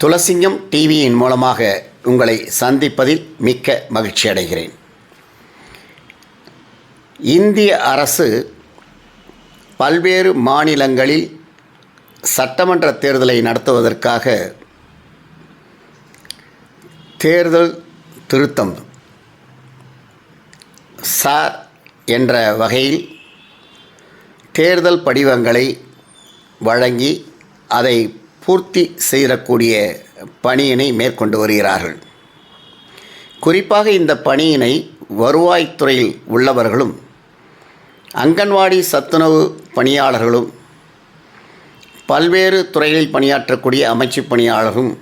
துளசிங்கம் டிவியின் மூலமாக உங்களை சந்திப்பதில் மிக்க மகிழ்ச்சி அடைகிறேன். இந்திய அரசு பல்வேறு மாநிலங்களில் சட்டமன்ற தேர்தலை நடத்துவதற்காக தேர்தல் திருத்தம் சார் என்ற வகையில் தேர்தல் படிவங்களை வழங்கி அதை பூர்த்தி செய்யக்கூடிய பணியினை மேற்கொண்டு வருகிறார்கள். குறிப்பாக இந்த பணியினை வருவாய்த்துறையில் உள்ளவர்களும் அங்கன்வாடி சத்துணவு பணியாளர்களும் பல்வேறு துறைகளில் பணியாற்றக்கூடிய அமைச்சு பணியாளர்களும்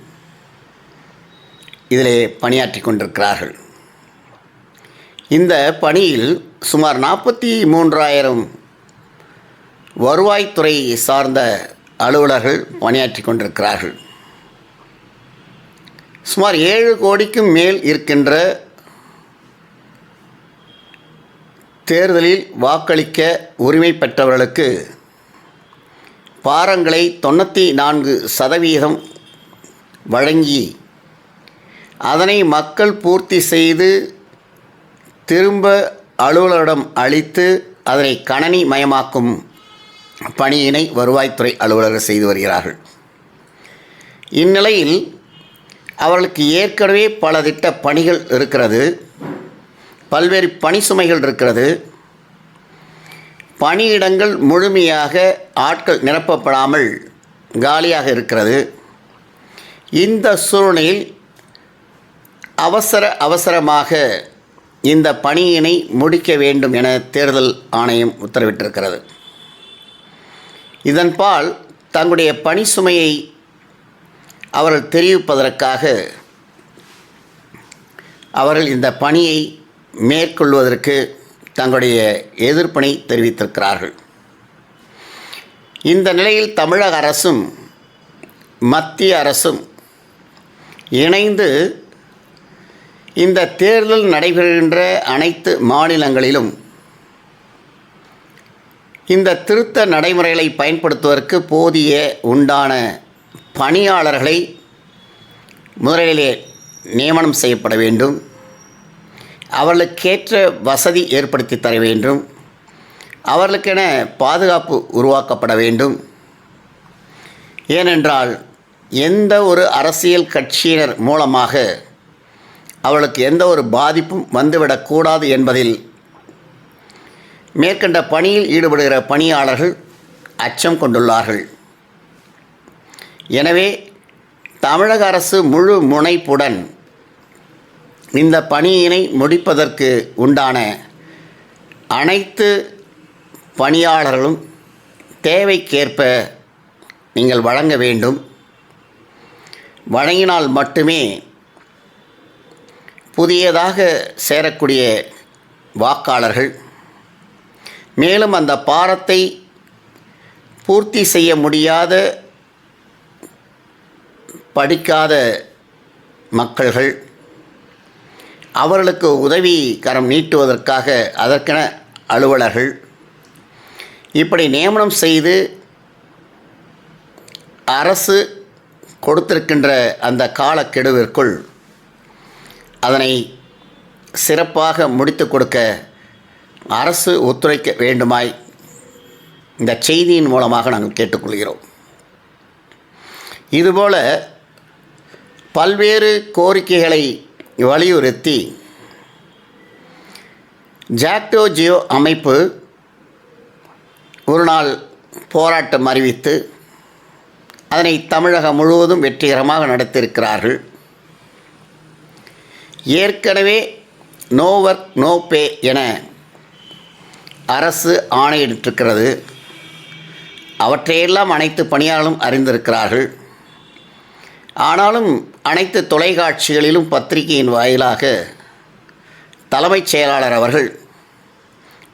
இதிலே பணியாற்றி கொண்டிருக்கிறார்கள். இந்த பணியில் சுமார் நாற்பத்தி மூன்றாயிரம் வருவாய்த்துறை சார்ந்த அலுவலர்கள் பணியாற்றி கொண்டிருக்கிறார்கள். சுமார் ஏழு கோடிக்கும் மேல் இருக்கின்ற தேர்தலில் வாக்களிக்க உரிமை பெற்றவர்களுக்கு பாரங்களை தொண்ணூற்றி நான்கு சதவீதம் வழங்கி அதனை மக்கள் பூர்த்தி செய்து திரும்ப அலுவலரிடம் அளித்து அதனை கணனி மயமாக்கும் பணியினை வருவாய்த்துறை அலுவலர்கள் செய்து வருகிறார்கள். இந்நிலையில் அவர்களுக்கு ஏற்கனவே பல திட்ட பணிகள் இருக்கிறது. பல்வேறு பணி சுமைகள் இருக்கிறது. பணியிடங்கள் முழுமையாக ஆட்கள் நிரப்பப்படாமல் காலியாக இருக்கிறது. இந்த சூழ்நிலையில் அவசர அவசரமாக இந்த பணியினை முடிக்க வேண்டும் என தேர்தல் ஆணையம் உத்தரவிட்டிருக்கிறது. இதன்பால் தங்களுடைய பணி சுமையை அவர்கள் தெரிவிப்பதற்காக அவர்கள் இந்த பணியை மேற்கொள்வதற்கு தங்களுடைய எதிர்ப்பினை தெரிவித்திருக்கிறார்கள். இந்த நிலையில் தமிழக அரசும் மத்திய அரசும் இணைந்து இந்த தேர்தல் நடைபெறுகின்ற அனைத்து மாநிலங்களிலும் இந்த திருத்த நடைமுறைகளை பயன்படுத்துவதற்கு போதிய உண்டான பணியாளர்களை முதலிலே நியமனம் செய்யப்பட வேண்டும். அவர்களுக்கேற்ற வசதி ஏற்படுத்தி தர வேண்டும். அவர்களுக்கென பாதுகாப்பு உருவாக்கப்பட வேண்டும். ஏனென்றால் எந்த ஒரு அரசியல் கட்சியினர் மூலமாக அவளுக்கு எந்த ஒரு பாதிப்பும் வந்துவிடக்கூடாது என்பதில் மேற்கண்ட பணியில் ஈடுபடுகிற பணியாளர்கள் அச்சம் கொண்டுள்ளார்கள். எனவே தமிழக அரசு முழு முனைப்புடன் இந்த பணியினை முடிப்பதற்கு உண்டான அனைத்து பணியாளர்களும் தேவைக்கேற்ப நீங்கள் வழங்க வேண்டும். வழங்கினால் மட்டுமே புதியதாக சேரக்கூடிய வாக்காளர்கள் மேலும் அந்த பாரத்தை பூர்த்தி செய்ய முடியாத படிக்காத மக்கள்கள் அவர்களுக்கு உதவி கரம் நீட்டுவதற்காக அதற்கென அலுவலர்கள் இப்படி நியமனம் செய்து அரசு கொடுத்திருக்கின்ற அந்த காலக்கெடுவிற்குள் அதனை சிறப்பாக முடித்து கொடுக்க அரசு ஒத்துழைக்க வேண்டுமாய் இந்த செய்தியின் மூலமாக நாங்கள் கேட்டுக்கொள்கிறோம். இதுபோல பல்வேறு கோரிக்கைகளை வலியுறுத்தி ஜாக்டோ ஜியோ அமைப்பு ஒரு நாள் போராட்டம் அறிவித்து அதனை தமிழகம் முழுவதும் வெற்றிகரமாக நடத்தியிருக்கிறார்கள். ஏற்கனவே நோ ஒர்க் நோ பே என அரசு ஆணையிட்டிருக்கிறது. அவற்றையெல்லாம் அனைத்து பணியாளர்களும் அறிந்திருக்கிறார்கள். ஆனாலும் அனைத்து தொலைக்காட்சிகளிலும் பத்திரிகையின் வாயிலாக தலைமைச் செயலாளர் அவர்கள்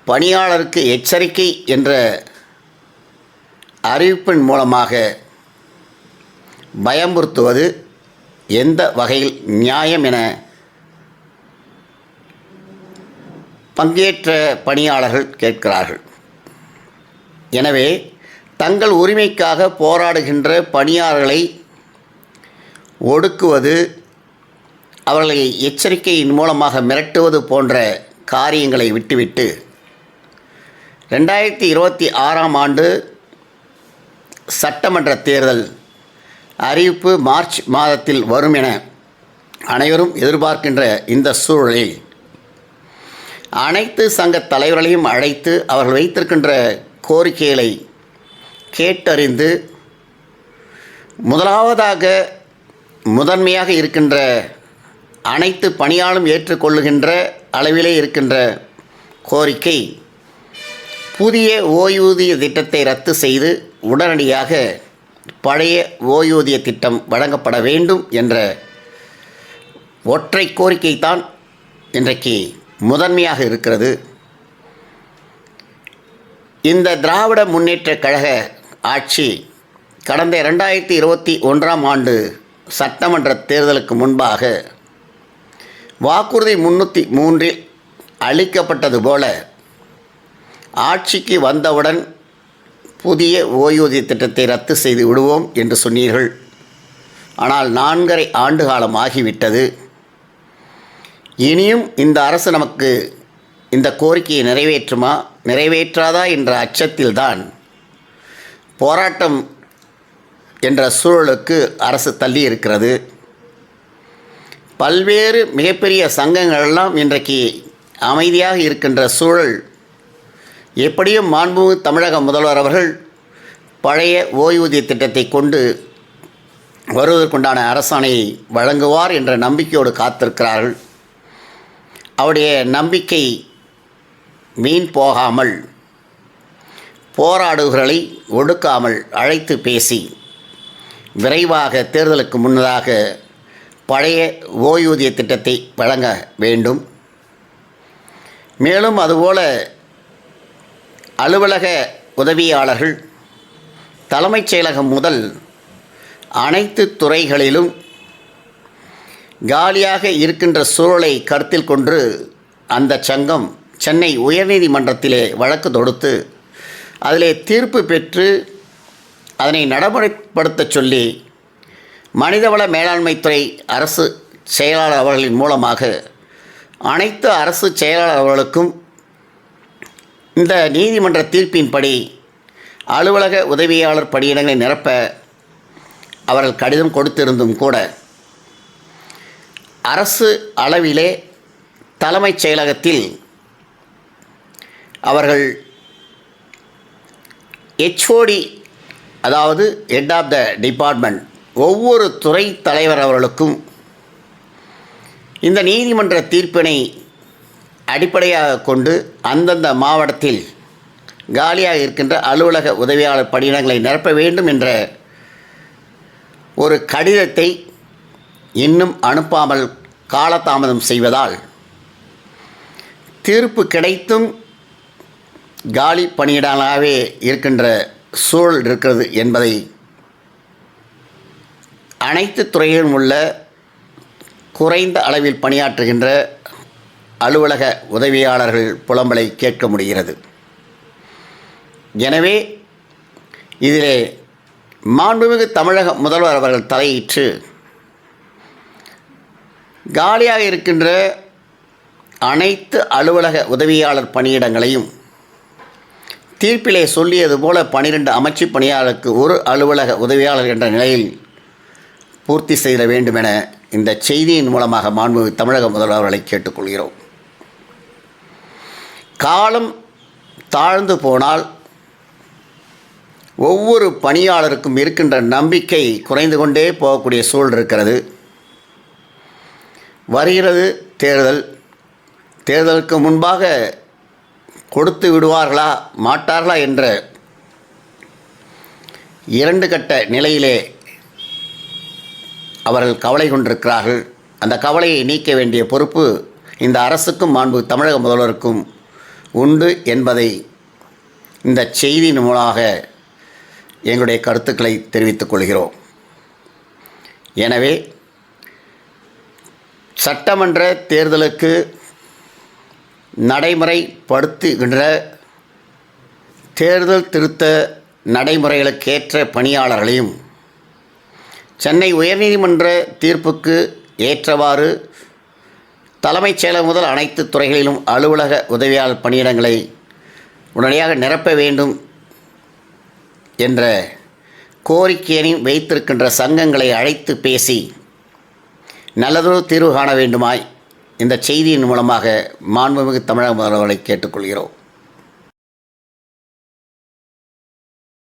பணியாளருக்கு எச்சரிக்கை என்ற அறிவிப்பின் மூலமாக பயமுறுத்துவது எந்த வகையில் நியாயம் என பங்கேற்ற பணியாளர்கள் கேட்கிறார்கள். எனவே தங்கள் உரிமைக்காக போராடுகின்ற பணியாளர்களை ஒடுக்குவது அவர்களை எச்சரிக்கையின் மூலமாக மிரட்டுவது போன்ற காரியங்களை விட்டுவிட்டு ரெண்டாயிரத்தி இருபத்தி ஆறாம் ஆண்டு சட்டமன்ற தேர்தல் அறிவிப்பு மார்ச் மாதத்தில் வரும் என அனைவரும் எதிர்பார்க்கின்ற இந்த சூழலில் அனைத்து சங்க தலைவர்களையும் அழைத்து அவர்கள் வைத்திருக்கின்ற கோரிக்கைகளை கேட்டறிந்து முதலாவதாக முதன்மையாக இருக்கின்ற அனைத்து பணியாளும் ஏற்றுக்கொள்ளுகின்ற அளவிலே இருக்கின்ற கோரிக்கை புதிய ஓய்வூதிய திட்டத்தை ரத்து செய்து உடனடியாக பழைய ஓய்வூதிய திட்டம் வழங்கப்பட வேண்டும் என்ற ஒற்றை கோரிக்கை தான் இன்றைக்கு முதன்மையாக இருக்கிறது. இந்த திராவிட முன்னேற்ற கழக ஆட்சி கடந்த ரெண்டாயிரத்தி இருபத்தி ஒன்றாம் ஆண்டு சட்டமன்ற தேர்தலுக்கு முன்பாக வாக்குறுதி முன்னூற்றி மூன்றில் அளிக்கப்பட்டது போல ஆட்சிக்கு வந்தவுடன் புதிய ஓய்வூதிய திட்டத்தை ரத்து செய்து விடுவோம் என்று சொன்னீர்கள். ஆனால் நான்கரை ஆண்டு காலம் ஆகிவிட்டது. இனியும் இந்த அரசு நமக்கு இந்த கோரிக்கையை நிறைவேற்றுமா? நிறைவேற்றாதா என்ற அச்சத்தில்தான் போராட்டம் என்ற சூழலுக்கு அரசு தள்ளி இருக்கிறது பல்வேறு மிகப்பெரிய சங்கங்களெல்லாம் இன்றைக்கு அமைதியாக இருக்கின்ற சூழல். எப்படியும் மாண்புமிகு தமிழக முதல்வர் அவர்கள் பழைய ஓய்வூதிய திட்டத்தை கொண்டு வருவதற்குண்டான அரசாணையை வழங்குவார் என்ற நம்பிக்கையோடு காத்திருக்கிறார்கள். அவருடைய நம்பிக்கை வீண் போகாமல் போராடுகளை ஒடுக்காமல் அழைத்து பேசி விரைவாக தேர்தலுக்கு முன்னதாக பழைய ஓய்வூதிய திட்டத்தை வழங்க வேண்டும். மேலும் அதுபோல அலுவலக உதவியாளர்கள் தலைமைச் செயலகம் முதல் அனைத்து துறைகளிலும் காலியாக இருக்கின்ற சூழலை கருத்தில் கொண்டு அந்த சங்கம் சென்னை உயர்நீதிமன்றத்திலே வழக்கு தொடுத்து அதிலே தீர்ப்பு பெற்று அதனை நடைமுறைப்படுத்தச் சொல்லி மனிதவள மேலாண்மைத்துறை அரசு செயலாளர் அவர்களின் மூலமாக அனைத்து அரசு செயலாளர் அவர்களுக்கும் இந்த நீதிமன்ற தீர்ப்பின்படி அலுவலக உதவியாளர் பணியிடங்களை நிரப்ப அவர்கள் கடிதம் கொடுத்திருந்தும் கூட அரசு அளவிலே தலைமைச் செயலகத்தில் அவர்கள் ஹெச்ஓடி அதாவது ஹெட் ஆஃப் த டிபார்ட்மெண்ட் ஒவ்வொரு துறை தலைவர் அவர்களுக்கும் இந்த நீதிமன்ற தீர்ப்பினை அடிப்படையாக கொண்டு அந்தந்த மாவட்டத்தில் காலியாக இருக்கின்ற அலுவலக உதவியாளர் பணியிடங்களை நிரப்ப வேண்டும் என்ற ஒரு கடிதத்தை இன்னும் அனுப்பாமல் காலதாமதம் செய்வதால் தீர்ப்பு கிடைத்தும் காலி பணியிடங்களாகவே இருக்கின்ற சூழல் இருக்கிறது என்பதை அனைத்து துறையிலும் உள்ள குறைந்த அளவில் பணியாற்றுகின்ற அலுவலக உதவியாளர்கள் புலம்பலை கேட்க முடிகிறது. எனவே இதிலே மாண்புமிகு தமிழக முதல்வர் அவர்கள் தலையிட்டு காலியாக இருக்கின்ற அனைத்து அலுவலக உதவியாளர் பணியிடங்களையும் தீர்ப்பிலே சொல்லியது போல பனிரெண்டு அமைச்சு பணியாளருக்கு ஒரு அலுவலக உதவியாளர் என்ற நிலையில் பூர்த்தி செய்த வேண்டும் என இந்த செய்தியின் மூலமாக மாண்புமிகு தமிழக முதல்வர் அவர்களை கேட்டுக்கொள்கிறோம். காலம் தாழ்ந்து போனால் ஒவ்வொரு பணியாளருக்கும் இருக்கின்ற நம்பிக்கை குறைந்து கொண்டே போகக்கூடிய சூழல் இருக்கிறது. வருகிறது தேர்தல். தேர்தலுக்கு முன்பாக கொடுத்து விடுவார்களா மாட்டார்களா என்ற இரண்டு கட்ட நிலையிலே அவர்கள் கவலை கொண்டிருக்கிறார்கள். அந்த கவலையை நீக்க வேண்டிய பொறுப்பு இந்த அரசுக்கும் மாண்பு தமிழக முதல்வருக்கும் உண்டு என்பதை இந்த செய்தியின் மூலமாக எங்களுடைய கருத்துக்களை தெரிவித்துக் கொள்கிறோம். எனவே சட்டமன்ற தேர்தலுக்கு நடைமுறைப்படுத்துகின்ற தேர்தல் திருத்த நடைமுறைகளுக்கேற்ற பணியாளர்களையும் சென்னை உயர்நீதிமன்ற தீர்ப்புக்கு ஏற்றவாறு தலைமைச் செயலர் முதல் அனைத்து துறைகளிலும் அலுவலக உதவியாளர் பணியிடங்களை உடனடியாக நிரப்ப வேண்டும் என்ற கோரிக்கையினையும் வைத்திருக்கின்ற சங்கங்களை அழைத்து பேசி நல்லதொரு தீர்வு காண வேண்டுமாய் இந்த செய்தியின் மூலமாக மாண்புமிகு தமிழக முதல்வர்களை கேட்டுக்கொள்கிறோம்.